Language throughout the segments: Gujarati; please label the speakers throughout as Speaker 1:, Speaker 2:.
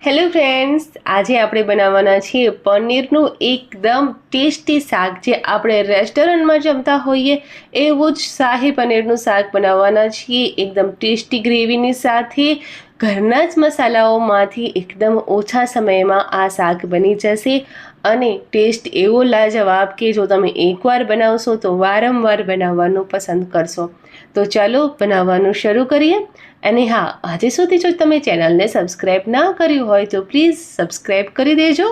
Speaker 1: હેલો ફ્રેન્ડ્સ આજે આપણે બનાવવાના છીએ પનીરનું એકદમ ટેસ્ટી શાક જે આપણે રેસ્ટોરન્ટમાં જમતા હોઈએ એવું જ શાહી પનીરનું શાક બનાવવાના છીએ. એકદમ ટેસ્ટી ગ્રેવીની સાથે ઘરના જ મસાલાઓમાંથી એકદમ ઓછા સમયમાં આ શાક બની જશે અને ટેસ્ટ એવો લાજવાબ કે જો તમે એકવાર બનાવશો તો વારંવાર બનાવવાનું પસંદ કરશો. તો ચાલો બનાવવાનું શરૂ કરીએ. અને હા, આજે સુધી જો તમે ચેનલને સબસ્ક્રાઈબ ના કર્યું હોય તો પ્લીઝ સબસ્ક્રાઈબ કરી દેજો.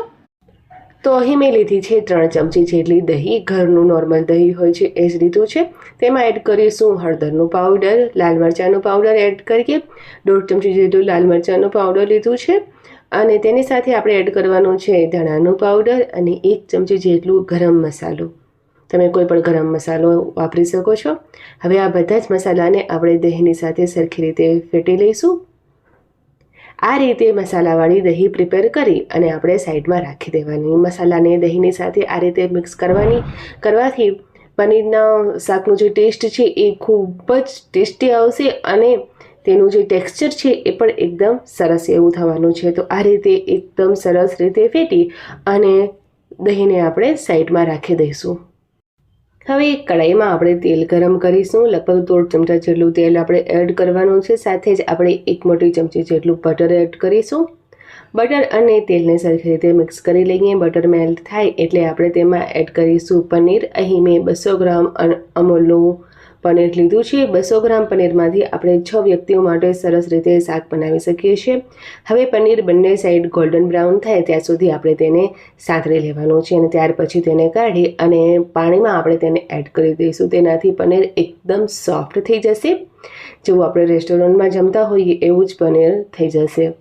Speaker 1: તો અહીં મેં લીધી છે ત્રણ ચમચી જેટલી દહીં. ઘરનું નોર્મલ દહીં હોય છે એ જ લીધું છે. તેમાં એડ કરીશું હળદરનું પાવડર લાલ મરચાંનું પાવડર એડ કરીએ. દોઢ ચમચી જેટલું લાલ મરચાંનું પાવડર લીધું છે. અને તેની સાથે આપણે એડ કરવાનું છે ધાણાનું પાવડર અને એક ચમચી જેટલું ગરમ મસાલો. તમે કોઈ પણ ગરમ મસાલો વાપરી શકો છો. હવે આ બધા જ મસાલાને આપણે દહીંની સાથે સરખી રીતે ફેટી લઈશું. આ રીતે મસાલાવાળી દહીં પ્રિપેર કરી અને આપણે સાઈડમાં રાખી દેવાની. મસાલાને દહીંની સાથે આ રીતે મિક્સ કરવાની. કરવાથી પનીરના શાકનો જે ટેસ્ટ છે એ ખૂબ જ ટેસ્ટી આવશે અને તેનું જે ટેક્સચર છે એ પણ એકદમ સરસ એવું થવાનું છે. તો આ રીતે એકદમ સરસ રીતે ફેટી અને દહીંને આપણે સાઈડમાં રાખી દઈશું. હવે કઢાઈમાં આપણે તેલ ગરમ કરીશું. લગભગ દોઢ ચમચા જેટલું તેલ આપણે એડ કરવાનું છે. સાથે જ આપણે એક મોટી ચમચી જેટલું બટર એડ કરીશું. બટર અને તેલને સરખી રીતે મિક્સ કરી લઈએ. બટર મેલ્ટ થાય એટલે આપણે તેમાં એડ કરીશું પનીર. અહીં મેં બસો ગ્રામ અમૂલનું પનીર લીધું છે. બસો ગ્રામ પનીરમાંથી આપણે છ વ્યક્તિઓ માટે સરસ રીતે શાક બનાવી શકીએ છીએ. હવે પનીર બંને સાઈડ ગોલ્ડન બ્રાઉન થાય ત્યાં સુધી આપણે તેને સાંતળી લેવાનું છે અને ત્યાર પછી તેને કાઢી અને પાણીમાં આપણે તેને એડ કરી દઈશું. તેનાથી પનીર એકદમ સોફ્ટ થઈ જશે. જેવું આપણે રેસ્ટોરન્ટમાં જમતા હોઈએ એવું જ પનીર થઈ જશે.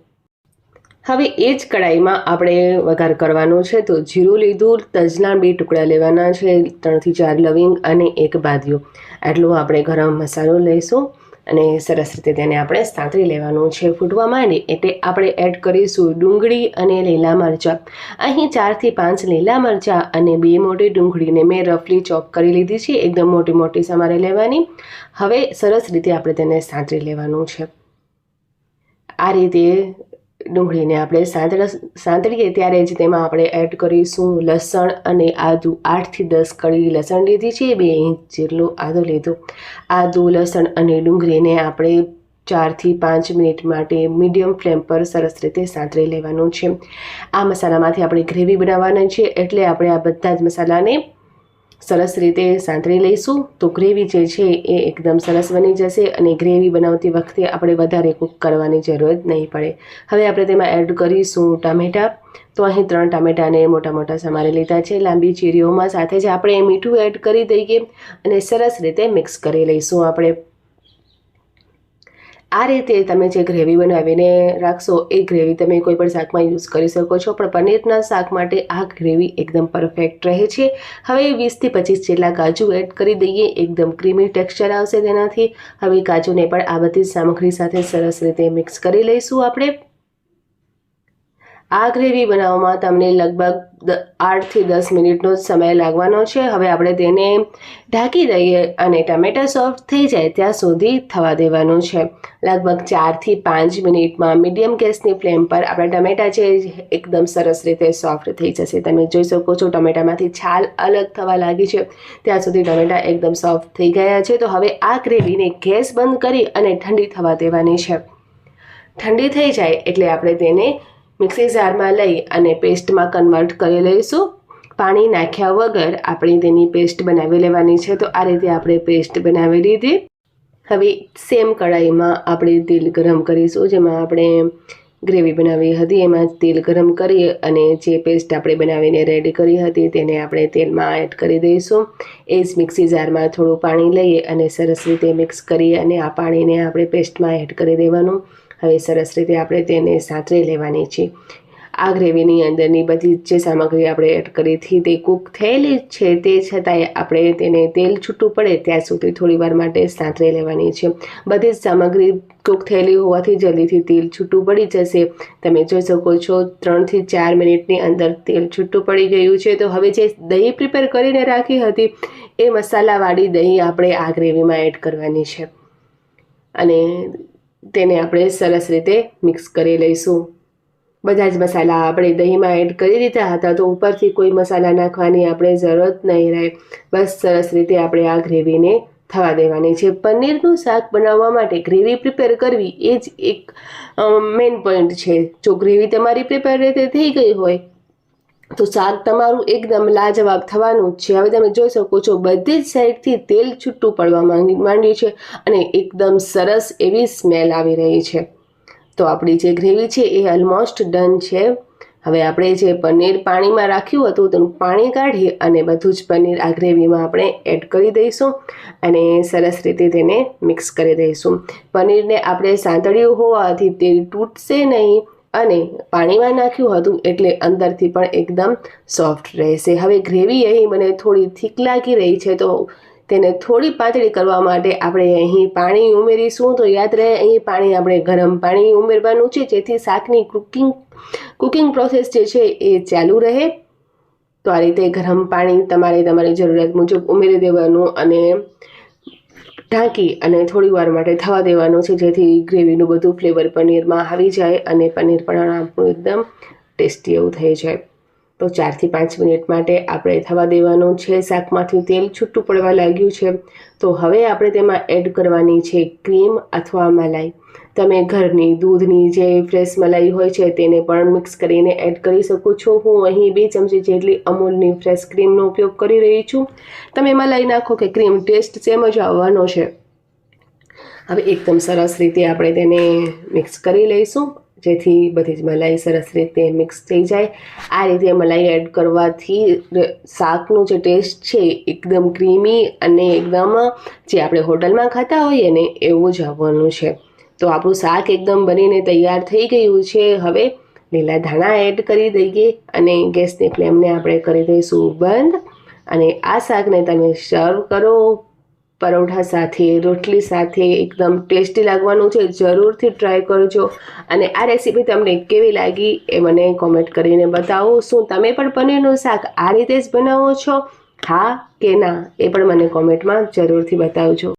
Speaker 1: હવે એ જ કડાઈમાં આપણે વઘાર કરવાનો છે. તો જીરું લીધું, તજના બે ટુકડા લેવાના છે, ત્રણથી ચાર લવિંગ અને એક બાદિયું. આટલું આપણે ગરમ મસાલો લઈશું અને સરસ રીતે તેને આપણે સાંતરી લેવાનું છે ફૂટવા માંડે એટલે આપણે એડ કરીશું ડુંગળી અને લીલા મરચાં. અહીં ચારથી પાંચ લીલા મરચાં અને બે મોટી ડુંગળીને મેં રફલી ચોપ કરી લીધી છે. એકદમ મોટી મોટી સમારે લેવાની. હવે સરસ રીતે આપણે તેને સાંતરી લેવાનું છે. આ રીતે ડુંગળીને આપણે સાંતળ સાંતળીએ ત્યારે જ તેમાં આપણે એડ કરીશું લસણ અને આદું. આઠથી દસ કળી લસણ લીધી છે, બે ઇંચ જેટલું આદો લીધું. આદું, લસણ અને ડુંગળીને આપણે ચારથી પાંચ મિનિટ માટે મીડિયમ ફ્લેમ પર સરસ રીતે સાંતળી લેવાનું છે. આ મસાલામાંથી આપણે ગ્રેવી બનાવવાની છે, એટલે આપણે આ બધા જ મસાલાને સરસ રીતે સાંતળી લઈશું. તો ગ્રેવી જે છે એ એકદમ સરસ બની જશે અને ગ્રેવી બનાવતી વખતે આપણે વધારે કૂક કરવાની જરૂરત નહીં પડે. હવે આપણે તેમાં એડ કરીશું ટામેટાં. તો અહીં ત્રણ ટામેટાને મોટા મોટા સમારે લીધા છે. લાંબી ચીરીઓમાં સાથે જ આપણે મીઠું એડ કરી દઈએ અને સરસ રીતે મિક્સ કરી લઈશું આપણે. આ રીતે તમે જે ગ્રેવી બનાવીને રાખશો, એ ગ્રેવી તમે કોઈ પણ શાકમાં યુઝ કરી શકો છો, પણ પનીરના શાક માટે આ ગ્રેવી એકદમ પરફેક્ટ રહે છે. હવે વીસથી પચીસ જેટલા કાજુ એડ કરી દઈએ, એકદમ ક્રીમી ટેક્સચર આવશે તેનાથી. હવે કાજુને પણ આ બધી સામગ્રી સાથે સરસ રીતે મિક્સ કરી લઈશું આપણે. આ ગ્રેવી બનાવવામાં તમને લગભગ આઠથી દસ મિનિટનો જ સમય લાગવાનો છે. હવે આપણે તેને ઢાંકી દઈએ અને ટમેટા સોફ્ટ થઈ જાય ત્યાં સુધી થવા દેવાનું છે. લગભગ ચારથી પાંચ મિનિટમાં મીડિયમ ગેસની ફ્લેમ પર આપણા ટમેટા છે એકદમ સરસ રીતે સોફ્ટ થઈ જશે. તમે જોઈ શકો છો ટમેટામાંથી છાલ અલગ થવા લાગી છે. ત્યાં સુધી ટમેટા એકદમ સોફ્ટ થઈ ગયા છે. તો હવે આ ગ્રેવીને ગેસ બંધ કરી અને ઠંડી થવા દેવાની છે. ઠંડી થઈ જાય એટલે આપણે તેને મિક્સી જારમાં લઈ અને પેસ્ટમાં કન્વર્ટ કરી લઈશું. પાણી નાખ્યા વગર આપણે તેની પેસ્ટ બનાવી લેવાની છે. તો આ રીતે આપણે પેસ્ટ બનાવી લીધી. હવે સેમ કઢાઈમાં આપણે તેલ ગરમ કરીશું, જેમાં આપણે ગ્રેવી બનાવી હતી. એમાં તેલ ગરમ કરી અને જે પેસ્ટ આપણે બનાવીને રેડી કરી હતી તેને આપણે તેલમાં એડ કરી દઈશું. એ જ મિક્સી જારમાં થોડું પાણી લઈએ અને સરસ રીતે મિક્સ કરી અને આ પાણીને આપણે પેસ્ટમાં એડ કરી દેવાનું. હવે સરસ રીતે આપણે તેને સાંતળી લેવાની છે. આ ગ્રેવીની અંદરની બધી જે સામગ્રી આપણે એડ કરી હતી તે કૂક થયેલી છે. તે છતાંય આપણે તેને તેલ છૂટું પડે ત્યાં સુધી થોડી વાર માટે સાંતળી લેવાની છે. બધી જ સામગ્રી કૂક થયેલી હોવાથી જલ્દીથી તેલ છૂટું પડી જશે. તમે જોઈ શકો છો ત્રણથી ચાર મિનિટની અંદર તેલ છૂટું પડી ગયું છે. તો હવે જે દહીં પ્રિપેર કરીને રાખી હતી એ મસાલાવાળી દહીં આપણે આ ગ્રેવીમાં એડ કરવાની છે. અને તેને આપણે સરસ રીતે મિક્સ કરી લઈશું. બધા જ મસાલા આપણે દહીંમાં એડ કરી દીધા હતા તો ઉપરથી કોઈ મસાલા નાખવાની આપણે જરૂરત નહીં રહે. બસ સરસ રીતે આપણે આ ગ્રેવીને થવા દેવાની છે. પનીરનું શાક બનાવવા માટે ગ્રેવી પ્રિપેર કરવી એ જ એક મેઇન પોઈન્ટ છે. જો ગ્રેવી તમારી પ્રિપેર રીતે થઈ ગઈ હોય તો શાક તમારું એકદમ લાજવાબ થવાનું છે. હવે તમે જોઈ શકો છો, બધી જ સાઈડથી તેલ છૂટું પડવા માંડી, માંડ્યું છે અને એકદમ સરસ એવી સ્મેલ આવી રહી છે. તો આપણી જે ગ્રેવી છે એ ઓલમોસ્ટ ડન છે. હવે આપણે જે પનીર પાણીમાં રાખ્યું હતું તેનું પાણી કાઢી અને બધું જ પનીર આ ગ્રેવીમાં આપણે એડ કરી દઈશું અને સરસ રીતે તેને મિક્સ કરી દઈશું. પનીરને આપણે સાંતળ્યું હોવાથી તેલ તૂટશે નહીં. અને પાણીમાં નાખ્યું હતું એટલે અંદરથી પણ એકદમ સોફ્ટ રહેશે. હવે ગ્રેવી અહીં મને થોડી થીક લાગી રહી છે, તો તેને થોડી પાતળી કરવા માટે આપણે અહીં પાણી ઉમેરીશું. તો યાદ રહે, અહીં પાણી આપણે ગરમ પાણી ઉમેરવાનું છે, જેથી શાકની કુકિંગ કુકિંગ પ્રોસેસ જે છે એ ચાલુ રહે. તો આ રીતે ગરમ પાણી તમારે તમારી જરૂરિયાત મુજબ ઉમેરી દેવાનું અને ઢાંકી અને થોડી વાર માટે થવા દેવાનું છે, જેથી ગ્રેવીનું બધું ફ્લેવર પનીરમાં આવી જાય અને પનીર પણ આપણું એકદમ ટેસ્ટી એવું થઈ જાય. તો ચારથી પાંચ મિનિટ માટે આપણે થવા દેવાનું છે, શાકમાંથી તેલ છૂટું પડવા લાગ્યું છે. તો હવે આપણે તેમાં એડ કરવાની છે ક્રીમ અથવા મલાઈ. તમે ઘરની દૂધની જે ફ્રેશ મલાઈ હોય છે તેને પણ મિક્સ કરીને એડ કરી શકો છો. હું અહીં બે ચમચી જેટલી અમૂલની ફ્રેશ ક્રીમનો ઉપયોગ કરી રહી છું. તમે મલાઈ નાખો કે ક્રીમ ટેસ્ટ સેમ જ આવવાનો છે. હવે એકદમ સરસ રીતે આપણે તેને મિક્સ કરી લઈશું. જેથી બધી જ મલાઈ સરસ રીતે મિક્સ થઈ જાય. આ રીતે મલાઈ એડ કરવાથી શાકનો જે ટેસ્ટ છે એકદમ ક્રીમી અને એકદમ જે આપણે હોટલમાં ખાતા હોઈએ ને એવું જ આવવાનું છે. તો આપણું શાક એકદમ બનીને તૈયાર થઈ ગયું છે. હવે લીલા ધાણા એડ કરી દઈએ અને ગેસની ફ્લેમને આપણે કરી દઈશું બંધ. અને આ શાકને તમે સર્વ કરો. પરોઠા સાથે, રોટલી સાથે, એકદમ ટેસ્ટી લાગવાનું છે. જરૂરથી ટ્રાય કરજો. અને આ રેસીપી તમને કેવી લાગી એ મને કોમેન્ટ કરીને બતાવો. શું તમે પણ પનીરનું શાક આ રીતે જ બનાવો છો? હા કે ના એ પણ મને કોમેન્ટમાં જરૂરથી બતાવજો.